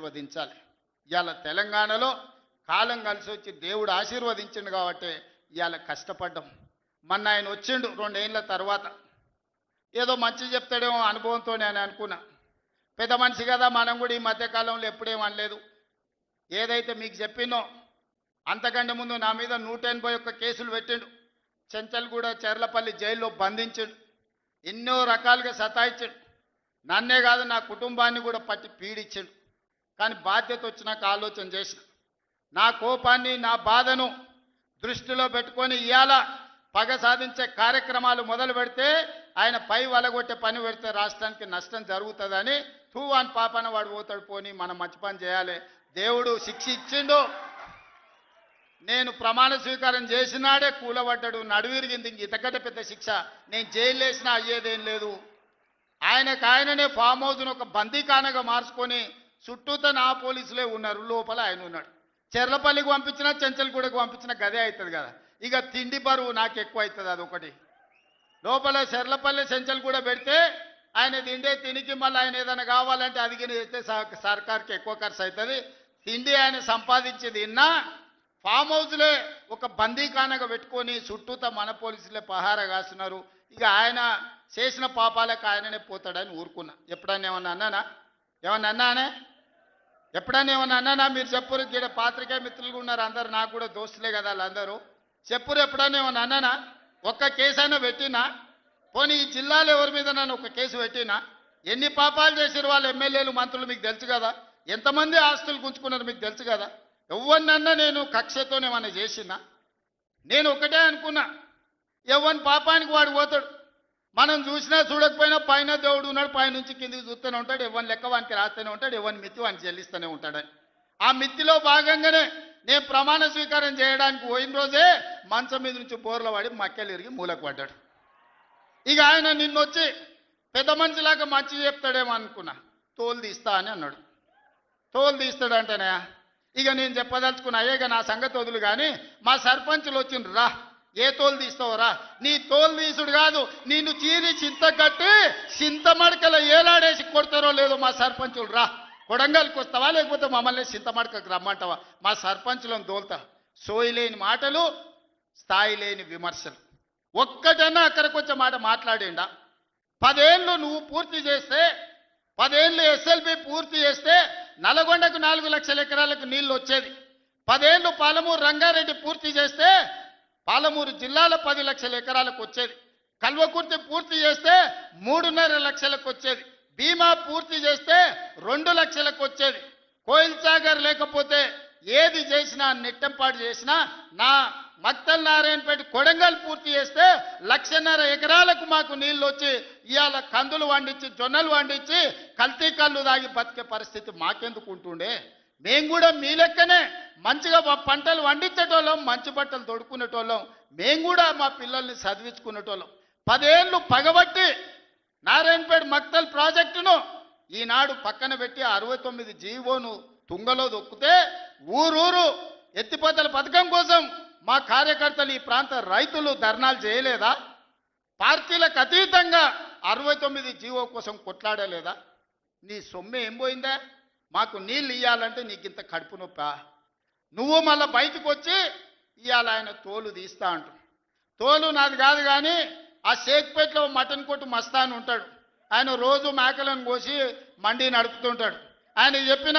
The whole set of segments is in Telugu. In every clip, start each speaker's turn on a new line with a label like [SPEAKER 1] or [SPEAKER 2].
[SPEAKER 1] ఆశీర్వదించాలి. ఇవాళ తెలంగాణలో కాలం కలిసి వచ్చి దేవుడు ఆశీర్వదించిండు కాబట్టి ఇవాళ కష్టపడ్డాం. మొన్న ఆయన వచ్చిండు రెండేళ్ళ తర్వాత. ఏదో మంచి చెప్తాడేమో అనుభవంతో నేను అనుకున్నా. పెద్ద మనిషి కదా మనం కూడా ఈ మధ్యకాలంలో ఎప్పుడేం అనలేదు. ఏదైతే మీకు చెప్పినో అంతకంటే ముందు నా మీద నూట ఎనభై ఒక్క కేసులు పెట్టిండు. చెంచల్గూడ చెర్లపల్లి జైల్లో బంధించాడు. ఎన్నో రకాలుగా సతాయించాడు. నన్నే కాదు నా కుటుంబాన్ని కూడా పట్టి పీడించాడు. కానీ బాధ్యత వచ్చినాక ఆలోచన చేసిన. నా కోపాన్ని నా బాధను దృష్టిలో పెట్టుకొని ఇవాళ పగ సాధించే కార్యక్రమాలు మొదలు పెడితే ఆయన పై వలగొట్టే పని పెడితే రాష్ట్రానికి నష్టం జరుగుతుందని తూ అని పాపన వాడు పోతాడు పోని మనం మంచి పని చేయాలి. దేవుడు శిక్ష ఇచ్చిండు. నేను ప్రమాణ స్వీకారం చేసినాడే కూలబడ్డాడు నడువిరిగింది ఇంక ఇంతకంటే పెద్ద శిక్ష. నేను జైలు వేసినా అయ్యేదేం లేదు. ఆయనకు ఆయననే ఫామ్ హౌస్ను ఒక బందీకానగా మార్చుకొని చుట్టూతో నా పోలీసులే ఉన్నారు లోపల ఆయన ఉన్నాడు. చెర్లపల్లికి పంపించినా చెంచల్గూడకు పంపించినా గదే అవుతుంది కదా. ఇక తిండి బరువు నాకు ఎక్కువ అవుతుంది అదొకటి. లోపల చెర్లపల్లి చెంచల్గూడ పెడితే ఆయన తిండే తినికి మళ్ళీ ఆయన ఏదైనా కావాలంటే అది చేస్తే సర్కార్కి ఎక్కువ ఖర్చు అవుతుంది. తిండి ఆయన సంపాదించేది తిన్నా ఫామ్ హౌస్లే ఒక బందీఖానగా పెట్టుకొని చుట్టూత మన పోలీసులే పహారా కాస్తున్నారు. ఇక ఆయన చేసిన పాపాలకు ఆయననే పోతాడని ఊరుకున్నా. ఎప్పుడన్నా ఏమన్నా అన్నానా? ఏమన్నా అన్నానే? ఎప్పుడన్నా ఏమన్నా అన్నానా మీరు చెప్పురు ఇక్కడ పాత్రికే మిత్రులు ఉన్నారు అందరు నాకు కూడా దోస్తులే కదా వాళ్ళందరూ చెప్పురు ఎప్పుడైనా ఏమన్నా అన్నానా? ఒక్క కేసు అయినా పెట్టినా? పోనీ ఈ జిల్లాలో ఎవరి మీద నన్ను ఒక కేసు పెట్టినా? ఎన్ని పాపాలు చేసారు వాళ్ళు ఎమ్మెల్యేలు మంత్రులు మీకు తెలుసు కదా? ఎంతమంది ఆస్తులు గుంజుకున్నారు మీకు తెలుసు కదా? ఎవరినన్నా నేను కక్షతోనేమన్నా చేసినా? నేను ఒకటే అనుకున్నా. ఎవరి పాపానికి వాడు పోతాడు. మనం చూసినా చూడకపోయినా పైన దేవుడు ఉన్నాడు పైనుంచి కిందికి చూస్తూనే ఉంటాడు ఎవరిని లెక్క వానికి రాస్తూనే ఉంటాడు ఎవరిని మిత్తి వానికి చెల్లిస్తూనే ఉంటాడని ఆ మిత్తిలో భాగంగానే నేను ప్రమాణ స్వీకారం చేయడానికి పోయిన రోజే మంచం మీద నుంచి బోర్ల పడి మక్కెలు ఇరిగి మూలకు పడ్డాడు. ఇక ఆయన నిన్నొచ్చి పెద్ద మనిషిలాగా మంచి చెప్తాడేమో అనుకున్నా. తోలు తీస్తా అని అన్నాడు. తోలు తీస్తాడంటేనే ఇక నేను చెప్పదలుచుకున్నా అయ్యేగా నా సంగతి వదులు కానీ మా సర్పంచులు వచ్చిండ్రు రా. ఏ తోలు తీస్తావరా? నీ తోలు తీసుడు కాదు నిన్ను చీరి చింత కట్టి చింత మడకల ఏలాడేసి కొడతారో లేదో మా సర్పంచులు రా. కొడంగల్కి వస్తావా లేకపోతే మమ్మల్ని చింతమడకకు రమ్మంటావా? మా సర్పంచులను దోల్తా సోయి లేని మాటలు స్థాయి లేని విమర్శలు. ఒక్కటన్నా అక్కడికి వచ్చే మాట మాట్లాడిండా? పదేళ్ళు నువ్వు పూర్తి చేస్తే పదేళ్ళు ఎస్ఎల్బి పూర్తి చేస్తే నల్గొండకు నాలుగు లక్షల ఎకరాలకు నీళ్ళు వచ్చేది. పదేళ్ళు పాలమూరు రంగారెడ్డి పూర్తి చేస్తే పాలమూరు జిల్లాలో పది లక్షల ఎకరాలకు వచ్చేది. కల్వకుర్తి పూర్తి చేస్తే మూడున్నర లక్షలకు వచ్చేది. బీమా పూర్తి చేస్తే రెండు లక్షలకు వచ్చేది. కోయిల్ సాగర్ లేకపోతే ఏది చేసినా నెట్టంపాటు చేసినా నా మక్తల్ నారాయణపేట కొడంగల్ పూర్తి చేస్తే లక్షన్నర ఎకరాలకు మాకు నీళ్ళు వచ్చి ఇవాళ కందులు వండించి జొన్నలు వండించి కల్తీ కళ్ళు దాగి బతికే పరిస్థితి మాకెందుకు ఉంటుండే? మేము కూడా మీ లెక్కనే మంచిగా పంటలు వండించేటోళ్ళం మంచి బట్టలు తొడుక్కునేటోళ్ళం. మేము కూడా మా పిల్లల్ని చదివించుకునేటోళ్ళం. పదేళ్ళు పగబట్టి నారాయణపేట మక్తల్ ప్రాజెక్టును ఈనాడు పక్కన పెట్టి అరవై తొమ్మిది జీవోను తుంగలో దొక్కితే ఊరూరు ఎత్తిపోతల పథకం కోసం మా కార్యకర్తలు ఈ ప్రాంత రైతులు ధర్నాలు చేయలేదా? పార్టీలకు అతీతంగా అరవై తొమ్మిది జీవో కోసం కొట్లాడలేదా? నీ సొమ్ము ఏం పోయిందా? మాకు నీళ్ళు ఇవ్వాలంటే నీకు ఇంత కడుపు నొప్పా? నువ్వు మళ్ళీ బయటకు వచ్చి ఇవాళ ఆయన తోలు తీస్తా అంటు తోలు నాది కాదు కానీ ఆ షేక్పేట్లో మటన్ కొట్టు మస్తాన్ ఉంటాడు. ఆయన రోజు మేకలను కోసి మండి నడుపుతుంటాడు. ఆయన చెప్పిన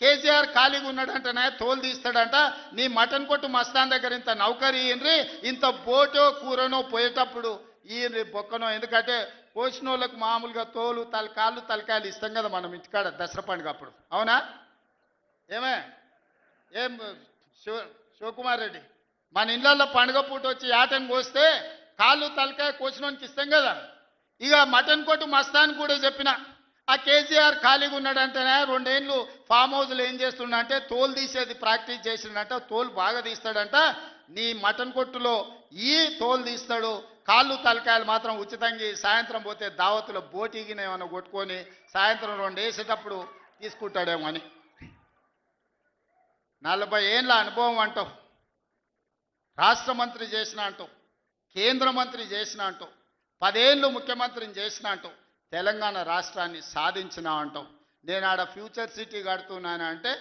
[SPEAKER 1] కేసీఆర్ ఖాళీగా ఉన్నాడంటనే తోలు తీస్తాడంట నీ మటన్ కొట్టు మస్తాన్ దగ్గర ఇంత నౌకరీ ఇంత బోటో కూరనో పోయేటప్పుడు ఈయన బొక్కనో ఎందుకంటే కోసిన వాళ్ళకు మామూలుగా తోలు తల కాళ్ళు తలకాయలు ఇస్తాం కదా మనం ఇంటికాడ దసరా పండుగ అప్పుడు. అవునా? ఏమే? ఏం శివ శివకుమార్ రెడ్డి? మన ఇళ్ళల్లో పండుగ పూట వచ్చి ఆటను కోస్తే కాళ్ళు తలకాయ కోసినోనికి ఇస్తాం కదా. ఇక మటన్ కొట్టు మస్తాన్ కూడా చెప్పిన ఆ కేసీఆర్ ఖాళీగా ఉన్నాడంటేనే రెండేళ్ళు ఫామ్ హౌస్లో ఏం చేస్తుండంటే తోలు తీసేది ప్రాక్టీస్ చేసిండంట తోలు బాగా తీస్తాడంట. నీ మటన్ కొట్టులో ఈ తోలు తీస్తాడు కాళ్ళు తలకాయలు మాత్రం ఉచితంగా సాయంత్రం పోతే దావతులో బోటిగినేమన్నా ఏమైనా కొట్టుకొని సాయంత్రం రెండు వేసేటప్పుడు తీసుకుంటాడేమో అని. నలభై ఏళ్ళ అనుభవం అంటావు రాష్ట్ర మంత్రి చేసిన అంటావు కేంద్ర మంత్రి చేసిన అంటావు పదేళ్ళు ముఖ్యమంత్రిని చేసిన అంటావు తెలంగాణ రాష్ట్రాన్ని సాధించిన అంటావు నేను ఆడ ఫ్యూచర్ సిటీ కడుతున్నాను అంటే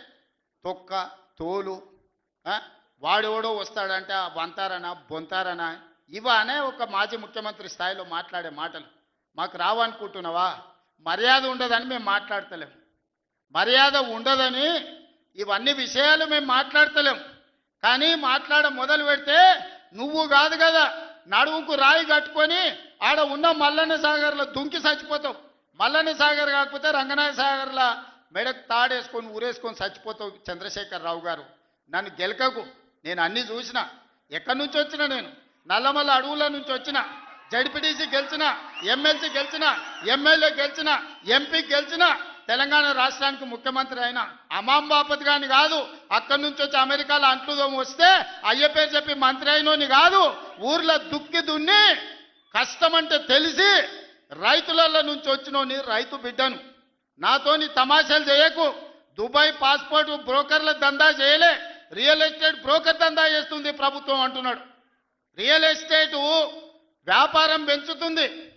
[SPEAKER 1] తొక్క తోలు వాడెవడో వస్తాడంటే ఆ వంతారనా బొంతారనా ఇవానే ఒక మాజీ ముఖ్యమంత్రి స్థాయిలో మాట్లాడే మాటలు. మాకు రావనుకుంటున్నావా? మర్యాద ఉండదని మేము మాట్లాడతలేం. మర్యాద ఉండదని ఇవన్నీ విషయాలు మేము మాట్లాడతలేం. కానీ మాట్లాడ మొదలు పెడితే నువ్వు కాదు కదా నడుముకు రాయి కట్టుకొని ఆడ ఉన్న మల్లన్న సాగర్లో దుంకి చచ్చిపోతావు. మల్లన్న సాగర్ కాకపోతే రంగనాయ సాగర్లో మెడకు తాడేసుకొని ఊరేసుకొని చచ్చిపోతావు చంద్రశేఖర్ రావు గారు. నన్ను గెలకకు. నేను అన్ని చూసిన. ఎక్కడి నుంచి వచ్చిన నేను? నల్లమల్ల అడవుల నుంచి వచ్చిన జడ్పీటీసీ గెలిచిన ఎమ్మెల్సీ గెలిచిన ఎమ్మెల్యే గెలిచిన ఎంపీ గెలిచిన తెలంగాణ రాష్ట్రానికి ముఖ్యమంత్రి అయిన అమాం బాపత్ గాని కాదు అక్కడి నుంచి వచ్చి అమెరికాలో అంటుదోము వస్తే అయ్య పేరు చెప్పి మంత్రి అయినోని కాదు ఊర్లో దుక్కి దున్ని కష్టం అంటే తెలిసి రైతులలో నుంచి వచ్చినోని రైతు బిడ్డను. నాతోని తమాషాలు చేయకు. దుబాయ్ పాస్పోర్ట్ బ్రోకర్ల దందా చేయలే. రియల్ ఎస్టేట్ బ్రోకర్ దందా చేస్తుంది ప్రభుత్వం అంటున్నాడు. రియల్ ఎస్టేట్ వ్యాపారం పెంచుతుంది.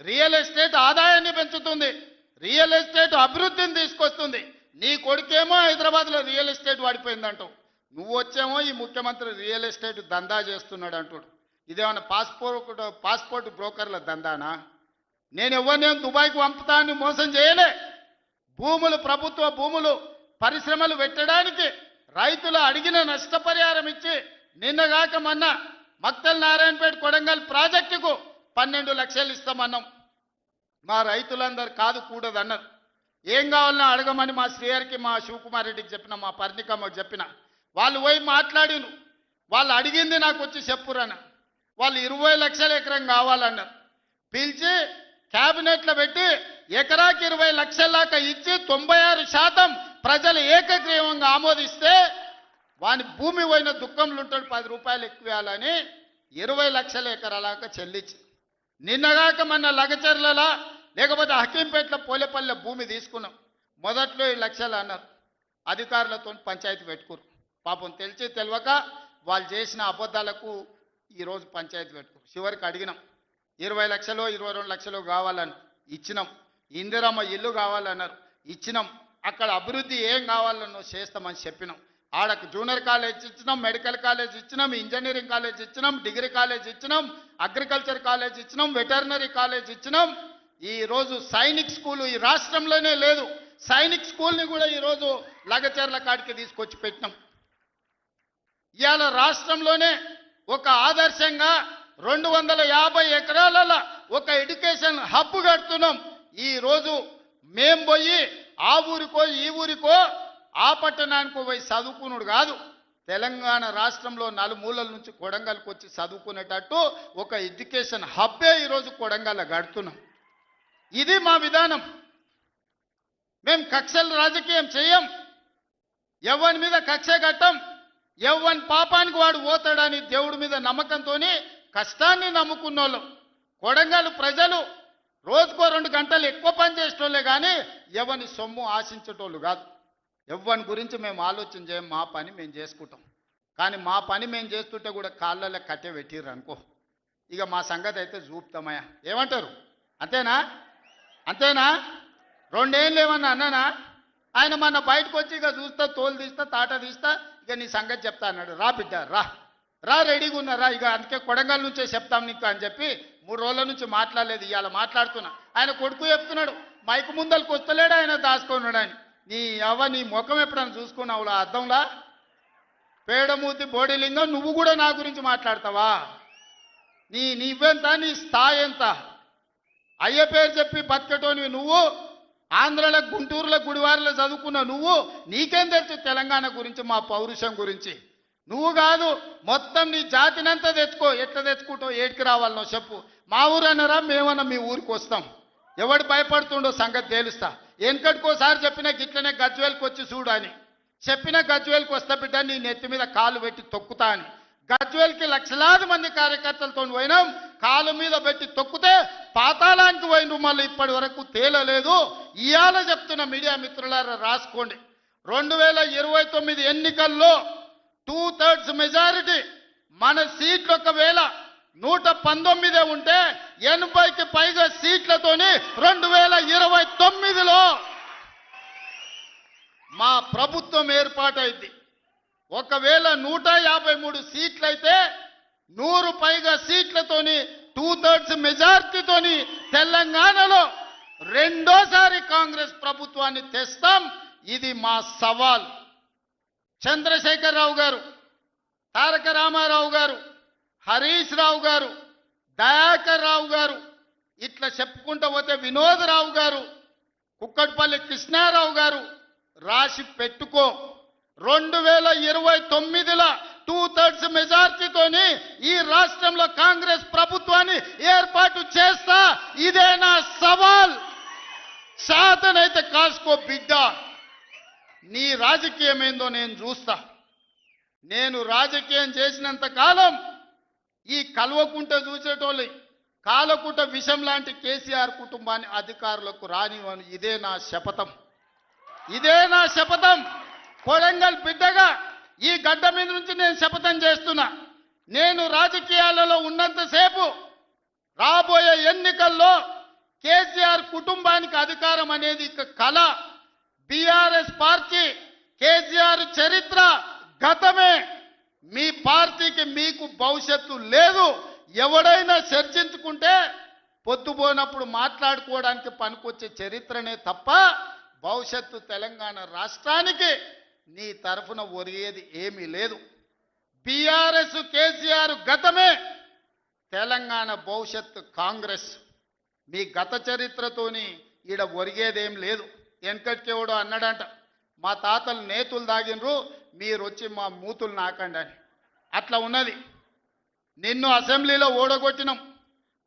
[SPEAKER 1] రియల్ ఎస్టేట్ ఆదాయాన్ని పెంచుతుంది. రియల్ ఎస్టేట్ అభివృద్ధిని తీసుకొస్తుంది. నీ కొడుకేమో హైదరాబాద్లో రియల్ ఎస్టేట్ వాడిపోయిందంటావు. నువ్వు వచ్చేమో ఈ ముఖ్యమంత్రి రియల్ ఎస్టేట్ దందా చేస్తున్నాడు అంటాడు. ఇదేమన్నా పాస్పోర్ట్ పాస్పోర్ట్ బ్రోకర్ల దందానా? నేను ఎవరినేం దుబాయ్కి పంపుతా అని మోసం చేయలే. భూములు ప్రభుత్వ భూములు పరిశ్రమలు పెట్టడానికి రైతులు అడిగిన నష్టపరిహారం ఇచ్చి నిన్నగాక మొన్న మక్తల్ నారాయణపేట కొడంగల్ ప్రాజెక్టుకు పన్నెండు లక్షలు ఇస్తామన్నాం. మా రైతులందరూ కాదు కూడదన్నారు. ఏం కావాలన్నా అడగమని మా శ్రీహరికి మా శివకుమార్ రెడ్డికి చెప్పిన మా పర్ణికమ్మకు చెప్పిన. వాళ్ళు పోయి మాట్లాడిను వాళ్ళు అడిగింది నాకు వచ్చి చెప్పురన్న. వాళ్ళు ఇరవై లక్షల ఎకరం కావాలన్నారు. పిలిచి క్యాబినెట్లో పెట్టి ఎకరాకి ఇరవై లక్షల దాకా ఇచ్చి తొంభై ఆరు శాతం ప్రజలు ఏకగ్రీవంగా ఆమోదిస్తే వాని భూమి పోయిన దుఃఖంలో ఉంటాడు పది రూపాయలు ఎక్కువ ఇవ్వాలని ఇరవై లక్షల ఎకరాలాక చెల్లించి నిన్నగాక మన లగచర్లలా లేకపోతే హకీంపేటలో పోలేపల్లె భూమి తీసుకున్నాం. మొదట్లో ఈ లక్షలు అన్నారు. అధికారులతో పంచాయతీ పెట్టుకోరు. పాపం తెలిసి తెలియక వాళ్ళు చేసిన అబద్ధాలకు ఈరోజు పంచాయతీ పెట్టుకోరు. చివరికి అడిగినాం. ఇరవై లక్షలు ఇరవై రెండు లక్షలు కావాలని ఇచ్చినాం. ఇందిరమ్మ ఇల్లు కావాలన్నారు. ఇచ్చినాం. అక్కడ అభివృద్ధి ఏం కావాలన్నో చేస్తామని చెప్పినాం. ఆడకు జూనియర్ కాలేజ్ ఇచ్చినాం మెడికల్ కాలేజ్ ఇచ్చినాం ఇంజనీరింగ్ కాలేజ్ ఇచ్చినాం డిగ్రీ కాలేజ్ ఇచ్చినాం అగ్రికల్చర్ కాలేజ్ ఇచ్చినాం వెటర్నరీ కాలేజ్ ఇచ్చినాం. ఈరోజు సైనిక్ స్కూల్ ఈ రాష్ట్రంలోనే లేదు. సైనిక్ స్కూల్ని కూడా ఈరోజు లగచర్ల కాడికి తీసుకొచ్చి పెట్టినాం. ఇవాళ రాష్ట్రంలోనే ఒక ఆదర్శంగా రెండు వందల యాభై ఎకరాలలో ఒక ఎడ్యుకేషన్ హబ్ కడుతున్నాం. ఈరోజు మేం పోయి ఆ ఊరికో ఈ ఊరికో ఆ పట్టణానికి పోయి చదువుకున్నాడు కాదు. తెలంగాణ రాష్ట్రంలో నలుమూలల నుంచి కొడంగల్కి వచ్చి చదువుకునేటట్టు ఒక ఎడ్యుకేషన్ హబ్బే ఈరోజు కొడంగల్ గడుతున్నాం. ఇది మా విధానం. మేము కక్షలు రాజకీయం చేయం. ఎవరి మీద కక్ష కట్టం. ఎవరి పాపానికి వాడు పోతాడని దేవుడి మీద నమ్మకంతో కష్టాన్ని నమ్ముకున్నోళ్ళం. కొడంగల్ ప్రజలు రోజుకో రెండు గంటలు ఎక్కువ పని చేసేటోళ్ళే కానీ ఎవని సొమ్ము ఆశించేటోళ్ళు కాదు. ఎవరి గురించి మేము ఆలోచన చేయం మా పని మేము చేసుకుంటాం. కానీ మా పని మేము చేస్తుంటే కూడా కాళ్ళలో కట్టె పెట్టిర్రు అనుకో. ఇక మా సంగతి అయితే చూపుతామయ్యా. ఏమంటారు? అంతేనా? అంతేనా? రెండేళ్ళు ఏమన్నా అన్నానా? ఆయన మన బయటకు వచ్చి ఇక చూస్తా తోలు తీస్తా తాట తీస్తా ఇక నీ సంగతి చెప్తా అన్నాడు. రా బిడ్డ రా. రా రెడీగా ఉన్నారా ఇక అందుకే కొడంగల్ నుంచే చెప్తాం నీకు అని చెప్పి మూడు రోజుల నుంచి మాట్లాడలేదు ఇవాళ మాట్లాడుతున్నా. ఆయన కొడుకు చెప్తున్నాడు మైకు ముందలకు వస్తలేడు ఆయన దాచుకున్నాడు ఆయన. నీ అవ్వ నీ ముఖం ఎప్పుడన్నా చూసుకున్నావులా అర్థంలా పేడమూతి బోడిలింగం నువ్వు కూడా నా గురించి మాట్లాడతావా? నీ నీవెంత నీ స్థాయి ఎంత? అయ్య పేరు చెప్పి బతికటోనివి నువ్వు? ఆంధ్రలో గుంటూరులో గుడివారిలో చదువుకున్న నువ్వు? నీకేం తెలుసు తెలంగాణ గురించి మా పౌరుషం గురించి? నువ్వు కాదు మొత్తం నీ జాతినంతా తెచ్చుకో. ఎట్లా తెచ్చుకుంటావు ఏడికి రావాలనో చెప్పు. మా ఊరు అన్నారా మేమన్నా మీ ఊరికి వస్తాం. ఎవడు భయపడుతుండో సంగతి తేలుస్తా. వెనకటికోసారి చెప్పిన గిట్లనే గజ్వేల్కి వచ్చి చూడు అని. చెప్పిన గజ్వేల్కి వస్తా బిడ్డ నీ నెత్తి మీద కాలు పెట్టి తొక్కుతా అని. గజ్వేల్కి లక్షలాది మంది కార్యకర్తలతో పోయినాం. కాలు మీద పెట్టి తొక్కితే పాతాళానికి పోయిన మళ్ళీ ఇప్పటి వరకు తేలలేదు. ఇవాళ చెప్తున్న మీడియా మిత్రులారా రాసుకోండి. రెండు వేల ఇరవై తొమ్మిది ఎన్నికల్లో టూ థర్డ్స్ మెజారిటీ మన సీట్లు ఒకవేళ నూట పంతొమ్మిదే ఉంటే ఎనభైకి పైగా సీట్లతోని రెండు వేల ఇరవై తొమ్మిదిలో మా ప్రభుత్వం ఏర్పాటైంది. ఒకవేళ నూట యాభై మూడు సీట్లయితే నూరు పైగా సీట్లతోని టూ థర్డ్స్ మెజార్టీతోని తెలంగాణలో రెండోసారి కాంగ్రెస్ ప్రభుత్వాన్ని తెస్తాం. ఇది మా సవాల్. చంద్రశేఖరరావు గారు తారక రామారావు గారు హరీష్ రావు గారు దయాకర్ రావు గారు ఇట్లా చెప్పుకుంటూ పోతే వినోదరావు గారు కుక్కట్పల్లి కృష్ణారావు గారు రాసి పెట్టుకో. రెండు వేల ఇరవై తొమ్మిదిలో టూ థర్డ్స్ మెజార్టీతోని ఈ రాష్ట్రంలో కాంగ్రెస్ ప్రభుత్వాన్ని ఏర్పాటు చేస్తా. ఇదే నా సవాల్. శాతనైతే కాసుకో బిడ్డ. నీ రాజకీయం ఏందో నేను చూస్తా. నేను రాజకీయం చేసినంత కాలం ఈ కల్వకుంట చూసేటోళ్ళు కాలకుంట విషం లాంటి కేసీఆర్ కుటుంబాన్ని అధికారులకు రానివ్వను ఇదే నా శపథం. ఇదే నా శపథం. కొడంగల్ బిడ్డగా ఈ గడ్డ మీద నుంచి నేను శపథం చేస్తున్నా. నేను రాజకీయాలలో ఉన్నంతసేపు రాబోయే ఎన్నికల్లో కేసీఆర్ కుటుంబానికి అధికారం అనేది ఇక కళ. బీఆర్ఎస్ పార్టీ కేసీఆర్ చరిత్ర గతమే. పార్టీకి మీకు భవిష్యత్తు లేదు. ఎవడైనా చర్చించుకుంటే పొద్దుపోయినప్పుడు మాట్లాడుకోవడానికి పనికొచ్చే చరిత్రనే తప్ప భవిష్యత్తు తెలంగాణ రాష్ట్రానికి నీ తరఫున ఒరిగేది ఏమీ లేదు. బీఆర్ఎస్ కేసీఆర్ గతమే తెలంగాణ భవిష్యత్తు కాంగ్రెస్. మీ గత చరిత్రతోని ఈడ ఒరిగేదేం లేదు. వెనకటికెవడో అన్నాడంట మా తాతలు నేతులు దాగినరు మీరు వచ్చి మా మూతులు నాకండి అని. అట్లా ఉన్నది. నిన్ను అసెంబ్లీలో ఓడగొట్టినాం.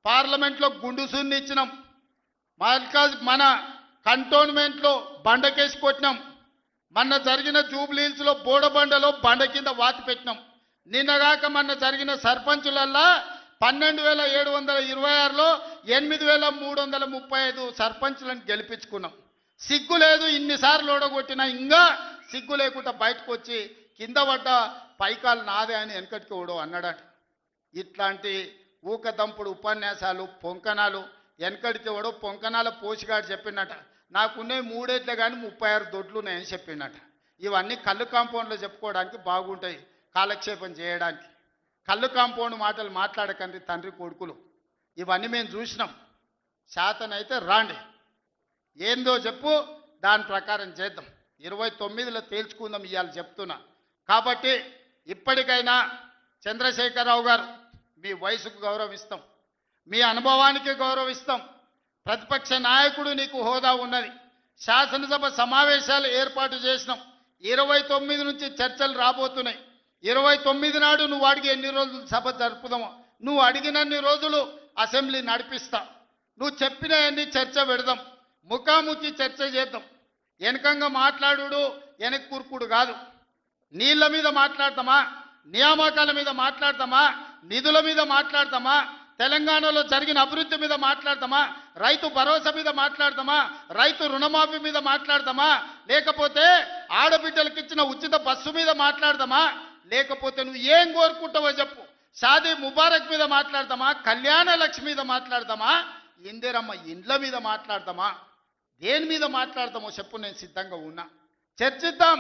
[SPEAKER 1] పార్లమెంట్లో గుండుసున్ని ఇచ్చినాం. మల్కాజ్ మన కంటోన్మెంట్లో బండకేసి కొట్టినాం. మొన్న జరిగిన జూబ్లీహిల్స్లో బోడబండలో బండ కింద వాతి పెట్టినాం. నిన్నగాక మొన్న జరిగిన సర్పంచులల్లా పన్నెండు వేల ఏడు వందల ఇరవై ఆరులో ఎనిమిది వేల మూడు వందల ముప్పై ఐదు సర్పంచులను గెలిపించుకున్నాం. సిగ్గు లేదు ఇన్నిసార్లు ఓడగొట్టినా ఇంకా సిగ్గు లేకుండా బయటకు వచ్చి కింద పడ్డ పైకాలు నాదే అని వెనకటికి ఓడో అన్నాడట. ఇట్లాంటి ఊకదంపుడు ఉపన్యాసాలు పొంకణాలు వెనకడికి ఓడో పొంకణాల పోసిగాడు చెప్పినట నాకున్నాయి మూడేట్లే కానీ ముప్పై ఆరు దొడ్లు ఉన్నాయని చెప్పినట ఇవన్నీ కళ్ళు కాంపౌండ్లో చెప్పుకోవడానికి బాగుంటాయి కాలక్షేపం చేయడానికి. కళ్ళు కాంపౌండ్ మాటలు మాట్లాడకండి తండ్రి కొడుకులు. ఇవన్నీ మేము చూసినాం. శాతనైతే రాండి. ఏందో చెప్పు దాని ప్రకారం చేద్దాం. ఇరవై తొమ్మిదిలో తేల్చుకుందాం ఇవాళ చెప్తున్నా. కాబట్టి ఇప్పటికైనా చంద్రశేఖరరావు గారు మీ వయసుకు గౌరవిస్తాం. మీ అనుభవానికి గౌరవిస్తాం. ప్రతిపక్ష నాయకుడు నీకు హోదా ఉన్నది. శాసనసభ సమావేశాలు ఏర్పాటు చేసినాం. ఇరవై తొమ్మిది నుంచి చర్చలు రాబోతున్నాయి. ఇరవై తొమ్మిది నాడు నువ్వు అడిగి ఎన్ని రోజులు సభ జరుపుదామో నువ్వు అడిగినన్ని రోజులు అసెంబ్లీ నడిపిస్తా. నువ్వు చెప్పిన అన్ని చర్చ పెడదాం. ముఖాముఖి చర్చ చేద్దాం. వెనకంగా మాట్లాడు వెనక్ కూర్కుడు కాదు. నీళ్ళ మీద మాట్లాడతామా నియామకాల మీద మాట్లాడతామా నిధుల మీద మాట్లాడతామా తెలంగాణలో జరిగిన అభివృద్ధి మీద మాట్లాడతామా రైతు భరోసా మీద మాట్లాడతామా రైతు రుణమాఫీ మీద మాట్లాడతామా లేకపోతే ఆడబిడ్డలకు ఇచ్చిన ఉచిత బస్సు మీద మాట్లాడతామా లేకపోతే నువ్వు ఏం కోరుకుంటావో చెప్పు షాదీ ముబారక్ మీద మాట్లాడతామా కళ్యాణ లక్ష్మి మీద మాట్లాడతామా ఇందిరమ్మ ఇండ్ల మీద మాట్లాడతామా దేని మీద మాట్లాడతామో చెప్పు నేను సిద్ధంగా ఉన్నా చర్చిద్దాం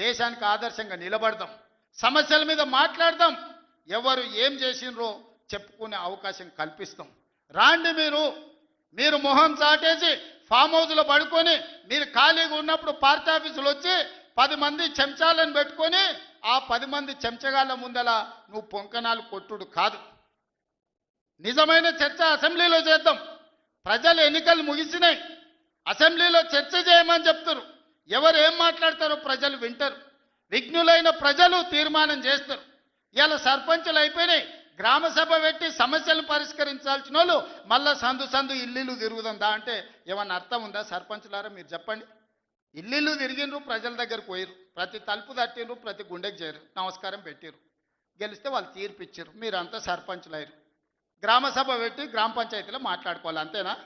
[SPEAKER 1] దేశానికి ఆదర్శంగా నిలబడదాం. సమస్యల మీద మాట్లాడదాం. ఎవరు ఏం చేసినరో చెప్పుకునే అవకాశం కల్పిస్తాం. రాండి మీరు. మీరు మొహం చాటేసి ఫామ్ హౌస్లో పడుకొని మీరు ఖాళీగా ఉన్నప్పుడు పార్టీ ఆఫీసులు వచ్చి పది మంది చెంచాలను పెట్టుకొని ఆ పది మంది చెంచగాళ్ళ ముందల నువ్వు పొంకనాలు కొట్టుడు కాదు. నిజమైన చర్చ అసెంబ్లీలో చేద్దాం. ప్రజలు ఎన్నికలు ముగిసినాయి. అసెంబ్లీలో చర్చ చేయమని చెప్తారు. ఎవరు ఏం మాట్లాడతారో ప్రజలు వింటారు. విఘ్నులైన ప్రజలు తీర్మానం చేస్తారు. ఇలా సర్పంచులు అయిపోయినాయి. గ్రామ సభ పెట్టి సమస్యలు పరిష్కరించాల్సిన వాళ్ళు మళ్ళా సందు సందు ఇల్లు తిరుగుతుందా అంటే ఏమన్నా అర్థం ఉందా సర్పంచులారా? మీరు చెప్పండి. ఇల్లు తిరిగిండ్రు ప్రజల దగ్గరకు పోయిరు ప్రతి తలుపు తట్టిండ్రు ప్రతి గుండెకి చేరు నమస్కారం పెట్టిరు గెలిస్తే వాళ్ళు తీర్పు ఇచ్చారు మీరంతా సర్పంచులయ్యారు గ్రామ సభ పెట్టి గ్రామ పంచాయతీలో మాట్లాడుకోవాలి. అంతేనా?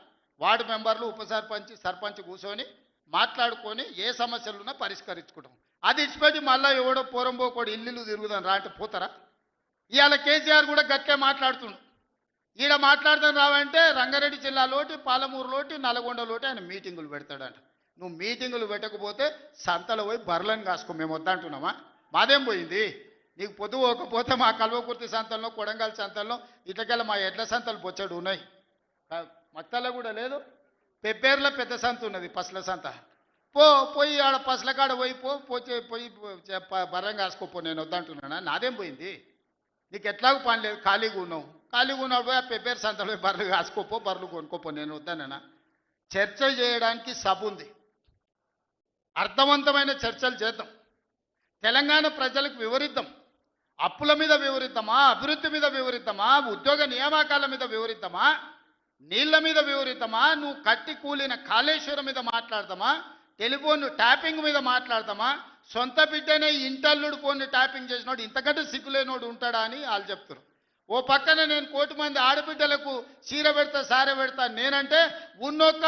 [SPEAKER 1] వార్డు మెంబర్లు ఉప సర్పంచ్ సర్పంచ్ కూర్చొని మాట్లాడుకొని ఏ సమస్యలున్నా పరిష్కరించుకుంటాం. అది ఇచ్చిపోయి మళ్ళీ ఎవడో పూరంబోకోడు ఇల్లు తిరుగుదాం రా అంటే పోతారా? ఇవాళ కేసీఆర్ కూడా గట్టే మాట్లాడుతుండు. ఈడ మాట్లాడుతాను రావంటే రంగారెడ్డి జిల్లాలోటి పాలమూరులోటి నల్గొండలోటి ఆయన మీటింగులు పెడతాడంట. నువ్వు మీటింగులు పెట్టకపోతే సంతలో పోయి బర్లను కాసుకో మేము వద్దంటున్నామా? మాదేం పోయింది? నీకు పొద్దు పోకపోతే మా కల్వకుర్తి సంతల్లో కొడంగల్ సంతల్లో ఇటకెళ్ళ మా ఎడ్ల సంతలు బొచ్చడు ఉన్నాయి. కా- మత్తల్లో కూడా లేదు. పెబ్బేర్లో పెద్ద సంత ఉన్నది పసల సంత. పో పోయి ఆడ పసల కాడ పోయి పో పోతే పోయి పో- బర్రం కాసుకోపో నేను వద్దంటున్నానా? నాదేం పోయింది? నీకు ఎట్లాగూ పని లేదు ఖాళీగా ఉన్నావు. ఖాళీగా ఉన్నాడు పోయి ఆ పెప్పేరు సంతలో పోయి బర్రెలు కాసుకోపో బర్రెలు కొనుక్కోపో నేను వద్దానన్నా? చర్చ చేయడానికి సభ ఉంది. అర్థవంతమైన చర్చలు చేద్దాం. తెలంగాణ ప్రజలకు వివరిద్దాం. అప్పుల మీద వివరిద్దామా అభివృద్ధి మీద వివరిద్దామా ఉద్యోగ నియామకాల మీద వివరిద్దామా? నీళ్ళ మీద వివరితమా నువ్వు కట్టి కూలిన కాళేశ్వరం మీద మాట్లాడదామా? టెలిఫోన్ ట్యాపింగ్ మీద మాట్లాడదామా? సొంత బిడ్డనే ఇంటల్లుడు ఫోన్ ట్యాపింగ్ చేసినోడు ఇంతకంటే సిగ్గులేనోడు ఉంటాడా అని వాళ్ళు చెప్తారు ఓ పక్కన నేను కోటి మంది ఆడబిడ్డలకు చీర పెడతా సారె పెడతా నేనంటే ఉన్నొక్క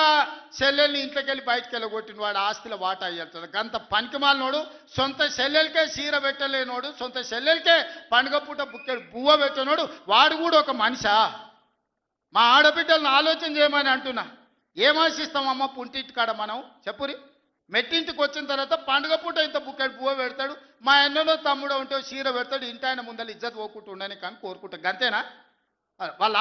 [SPEAKER 1] సెల్లెల్ని ఇంట్లోకి వెళ్ళి బయటకు వెళ్ళగొట్టిన వాడు ఆస్తిలో వాటా అయ్యేస్తుంది గంత పనికిమాలినోడు సొంత సెల్లెలకే చీర పెట్టలేనోడు సొంత సెల్లెలకే పండుగ పూట బుక్కెడు బువ్వ పెట్టనోడు వాడు కూడా ఒక మనిషా? మా ఆడబిడ్డలను ఆలోచన చేయమని అంటున్నా. ఏం ఆశిస్తామమ్మ పుంటింటి కాడ మనం? చెప్పురి. మెట్టింటికి వచ్చిన తర్వాత పండుగ పూట ఇంత బుక్కడి పువ్వు పెడతాడు. మా అన్ననో తమ్ముడో ఉంటే చీర పెడతాడు. ఇంటి ఆయన ముందర ఇజ్జత్ పోకుంటూ ఉండని కానీ కోరుకుంటాం. అంతేనా వాళ్ళ